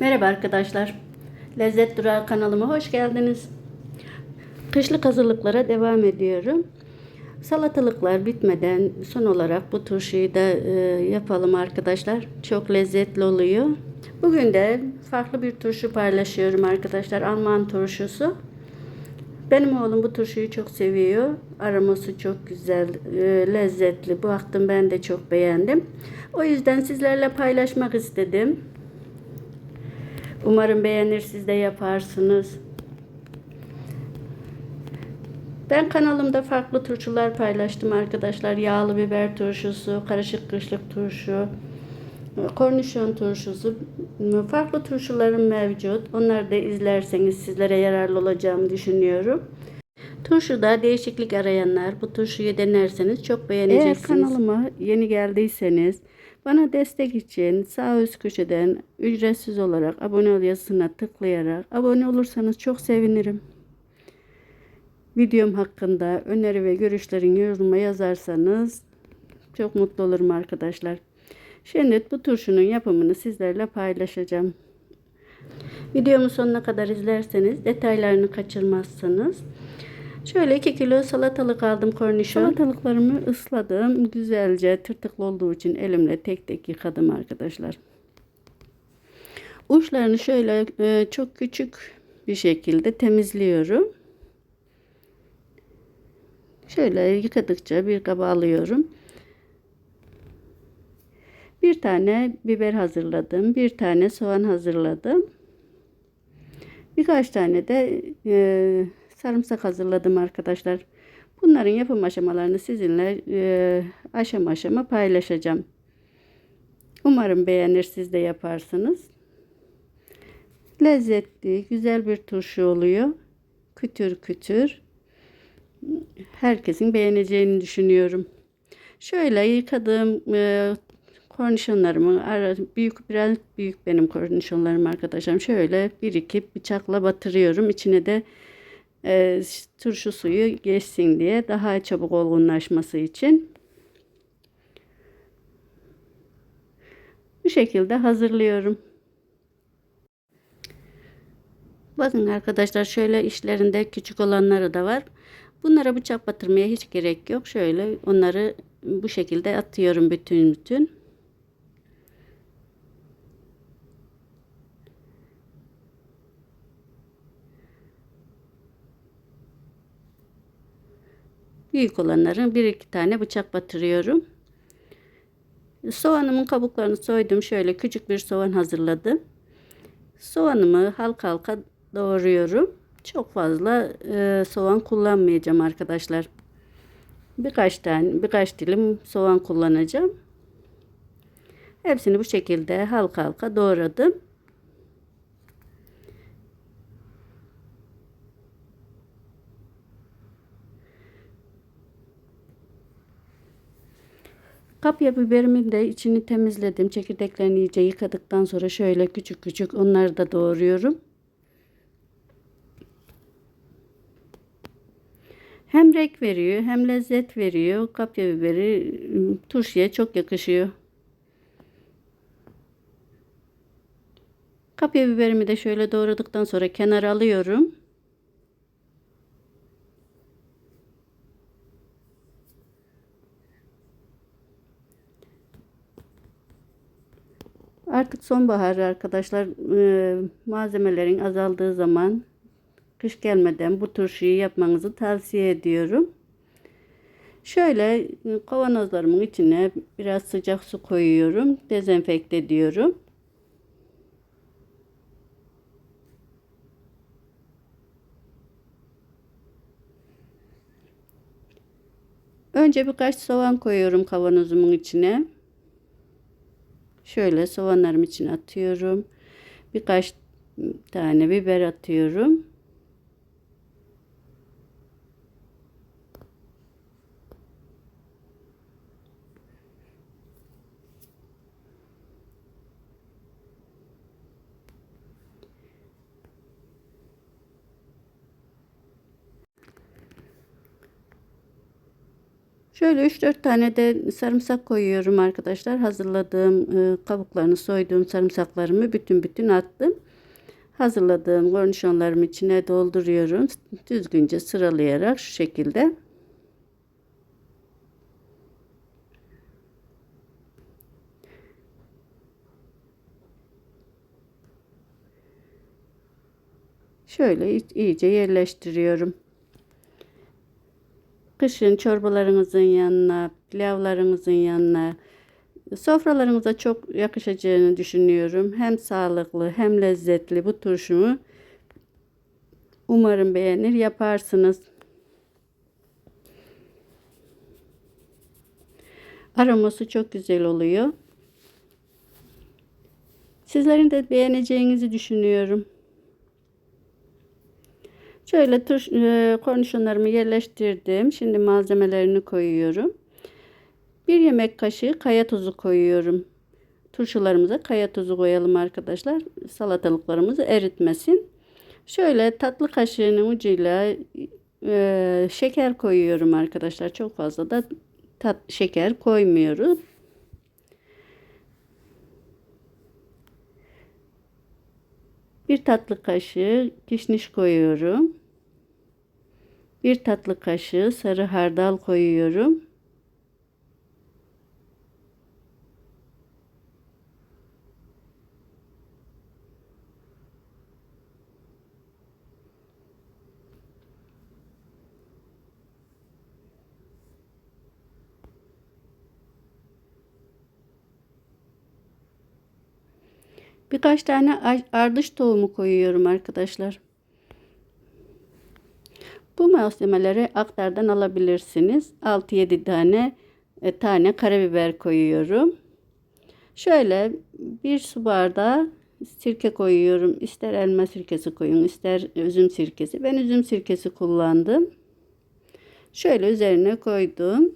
Merhaba arkadaşlar. Lezzet Durağı kanalıma hoş geldiniz. Kışlık hazırlıklara devam ediyorum. Salatalıklar bitmeden son olarak bu turşuyu da e, yapalım arkadaşlar. Çok lezzetli oluyor. Bugün de farklı bir turşu paylaşıyorum arkadaşlar. Alman turşusu. Benim oğlum bu turşuyu çok seviyor. Aroması çok güzel, e, lezzetli. Bu baktım ben de çok beğendim. O yüzden sizlerle paylaşmak istedim. Umarım beğenir siz de yaparsınız. Ben kanalımda farklı turşular paylaştım arkadaşlar. Yağlı biber turşusu, karışık kışlık turşu, kornişon turşusu. Farklı turşularım mevcut. Onları da izlerseniz sizlere yararlı olacağımı düşünüyorum. Turşuda değişiklik arayanlar bu turşuyu denerseniz çok beğeneceksiniz. Eğer kanalıma yeni geldiyseniz bana destek için sağ üst köşeden ücretsiz olarak abone ol yazısına tıklayarak abone olursanız çok sevinirim. Videom hakkında öneri ve görüşlerin yoruma yazarsanız çok mutlu olurum arkadaşlar. Şimdi bu turşunun yapımını sizlerle paylaşacağım. Videomu sonuna kadar izlerseniz detaylarını kaçırmazsınız. Şöyle 2 kilo salatalık aldım kornişon. Salatalıklarımı ısladım. Güzelce tırtıklı olduğu için elimle tek tek yıkadım arkadaşlar. Uçlarını şöyle e, çok küçük bir şekilde temizliyorum. Şöyle yıkadıkça bir kaba alıyorum. Bir tane biber hazırladım. Bir tane soğan hazırladım. Birkaç tane de e, sarımsak hazırladım arkadaşlar. Bunların yapım aşamalarını sizinle e, aşama aşama paylaşacağım. Umarım beğenir siz de yaparsınız. Lezzetli, güzel bir turşu oluyor. Kütür kütür. Herkesin beğeneceğini düşünüyorum. Şöyle yıkadığım e, kornişonlarımı büyük biraz büyük benim kornişonlarım arkadaşlarım. Şöyle bir iki bıçakla batırıyorum. İçine de e, turşu suyu geçsin diye daha çabuk olgunlaşması için. Bu şekilde hazırlıyorum. Bakın arkadaşlar şöyle işlerinde küçük olanları da var. Bunlara bıçak batırmaya hiç gerek yok. Şöyle onları bu şekilde atıyorum bütün bütün. Büyük olanların bir iki tane bıçak batırıyorum. Soğanımın kabuklarını soydum. Şöyle küçük bir soğan hazırladım. Soğanımı halka halka doğruyorum. Çok fazla e, soğan kullanmayacağım arkadaşlar. Birkaç tane, birkaç dilim soğan kullanacağım. Hepsini bu şekilde halka halka doğradım. Kapya biberimin de içini temizledim. Çekirdeklerini iyice yıkadıktan sonra şöyle küçük küçük onları da doğruyorum. Hem renk veriyor hem lezzet veriyor. Kapya biberi turşuya çok yakışıyor. Kapya biberimi de şöyle doğradıktan sonra kenara alıyorum. Artık sonbahar arkadaşlar e, malzemelerin azaldığı zaman kış gelmeden bu turşuyu yapmanızı tavsiye ediyorum. Şöyle e, kavanozlarımın içine biraz sıcak su koyuyorum. Dezenfekte ediyorum. Önce birkaç soğan koyuyorum kavanozumun içine. Şöyle soğanlarım için atıyorum. Birkaç tane biber atıyorum. Şöyle 3-4 tane de sarımsak koyuyorum arkadaşlar. Hazırladığım e, kabuklarını soyduğum sarımsaklarımı bütün bütün attım. Hazırladığım kornişonlarımı içine dolduruyorum. Düzgünce sıralayarak şu şekilde. Şöyle iyice yerleştiriyorum. Kışın çorbalarınızın yanına, pilavlarınızın yanına, sofralarınıza çok yakışacağını düşünüyorum. Hem sağlıklı hem lezzetli bu turşumu umarım beğenir yaparsınız. Aroması çok güzel oluyor. Sizlerin de beğeneceğinizi düşünüyorum. Şöyle turş, e, kornişonlarımı yerleştirdim. Şimdi malzemelerini koyuyorum. Bir yemek kaşığı kaya tuzu koyuyorum. Turşularımıza kaya tuzu koyalım arkadaşlar. Salatalıklarımızı eritmesin. Şöyle tatlı kaşığının ucuyla e, şeker koyuyorum arkadaşlar. Çok fazla da tat, şeker koymuyoruz. Bir tatlı kaşığı kişniş koyuyorum. Bir tatlı kaşığı sarı hardal koyuyorum. Birkaç tane ardış tohumu koyuyorum arkadaşlar. Bu malzemeleri aktardan alabilirsiniz. 6-7 tane e, tane karabiber koyuyorum. Şöyle bir su bardağı sirke koyuyorum. İster elma sirkesi koyun, ister üzüm sirkesi. Ben üzüm sirkesi kullandım. Şöyle üzerine koydum.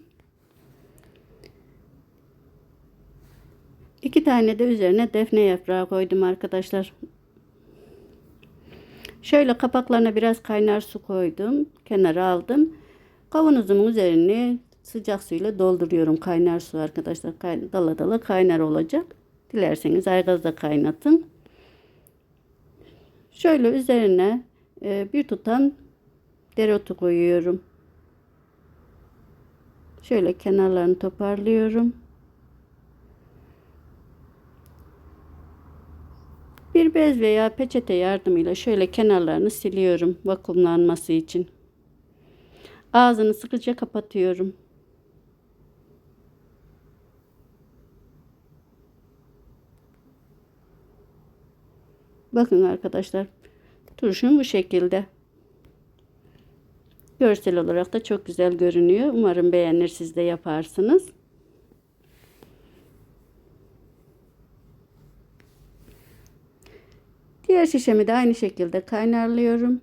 İki tane de üzerine defne yaprağı koydum arkadaşlar. Şöyle kapaklarına biraz kaynar su koydum. Kenara aldım. Kavanozumun üzerini sıcak suyla dolduruyorum. Kaynar su arkadaşlar. Dala dala kaynar olacak. Dilerseniz aygazda kaynatın. Şöyle üzerine e, bir tutam dereotu koyuyorum. Şöyle kenarlarını toparlıyorum. Bir bez veya peçete yardımıyla şöyle kenarlarını siliyorum vakumlanması için. Ağzını sıkıca kapatıyorum. Bakın arkadaşlar turşum bu şekilde. Görsel olarak da çok güzel görünüyor. Umarım beğenir siz de yaparsınız. Diğer şişemi de aynı şekilde kaynarlıyorum.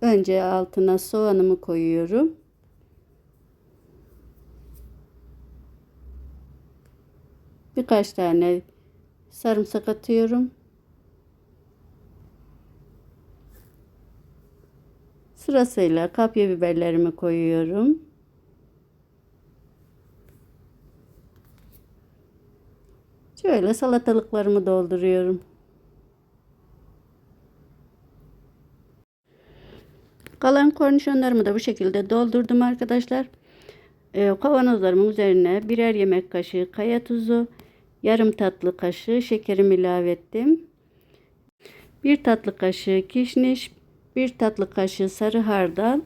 Önce altına soğanımı koyuyorum. Birkaç tane sarımsak atıyorum. Sırasıyla kapya biberlerimi koyuyorum. Şöyle salatalıklarımı dolduruyorum. Kalan kornişonlarımı da bu şekilde doldurdum arkadaşlar. Ee, kavanozlarımın üzerine birer yemek kaşığı kaya tuzu, yarım tatlı kaşığı şekerimi ilave ettim. Bir tatlı kaşığı kişniş, bir tatlı kaşığı sarı hardal,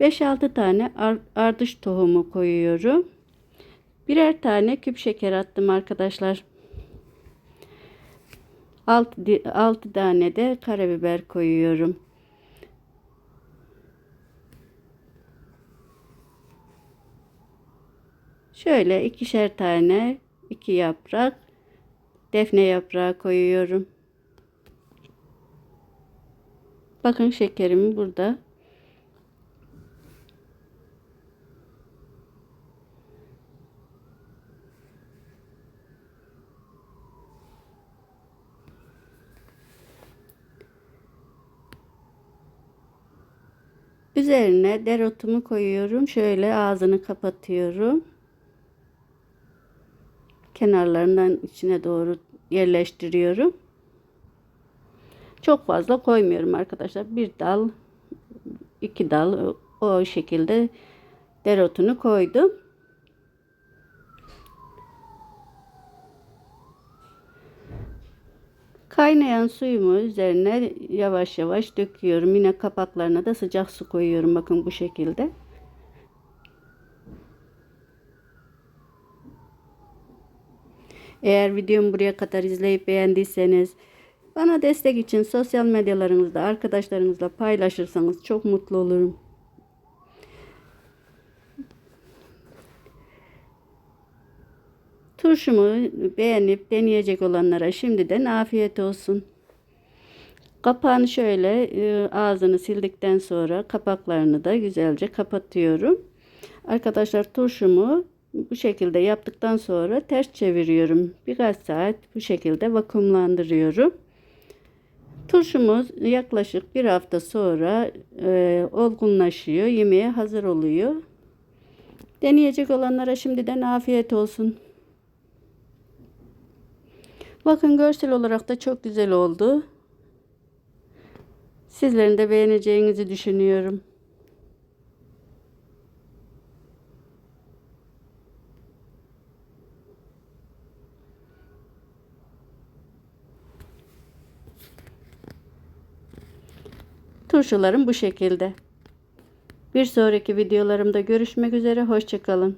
5-6 tane ardış tohumu koyuyorum. Birer tane küp şeker attım arkadaşlar. 6, 6 tane de karabiber koyuyorum. Şöyle ikişer tane iki yaprak defne yaprağı koyuyorum. Bakın şekerim burada. Üzerine dereotumu koyuyorum. Şöyle ağzını kapatıyorum. Kenarlarından içine doğru yerleştiriyorum. Çok fazla koymuyorum arkadaşlar. Bir dal, iki dal o şekilde dereotunu koydum. Kaynayan suyumu üzerine yavaş yavaş döküyorum. Yine kapaklarına da sıcak su koyuyorum. Bakın bu şekilde. Eğer videomu buraya kadar izleyip beğendiyseniz bana destek için sosyal medyalarınızda arkadaşlarınızla paylaşırsanız çok mutlu olurum. Turşumu beğenip deneyecek olanlara şimdiden afiyet olsun. Kapağını şöyle e, ağzını sildikten sonra kapaklarını da güzelce kapatıyorum. Arkadaşlar turşumu bu şekilde yaptıktan sonra ters çeviriyorum. Birkaç saat bu şekilde vakumlandırıyorum. Turşumuz yaklaşık bir hafta sonra e, olgunlaşıyor. Yemeğe hazır oluyor. Deneyecek olanlara şimdiden afiyet olsun. Bakın görsel olarak da çok güzel oldu. Sizlerin de beğeneceğinizi düşünüyorum. Turşularım bu şekilde. Bir sonraki videolarımda görüşmek üzere. Hoşçakalın.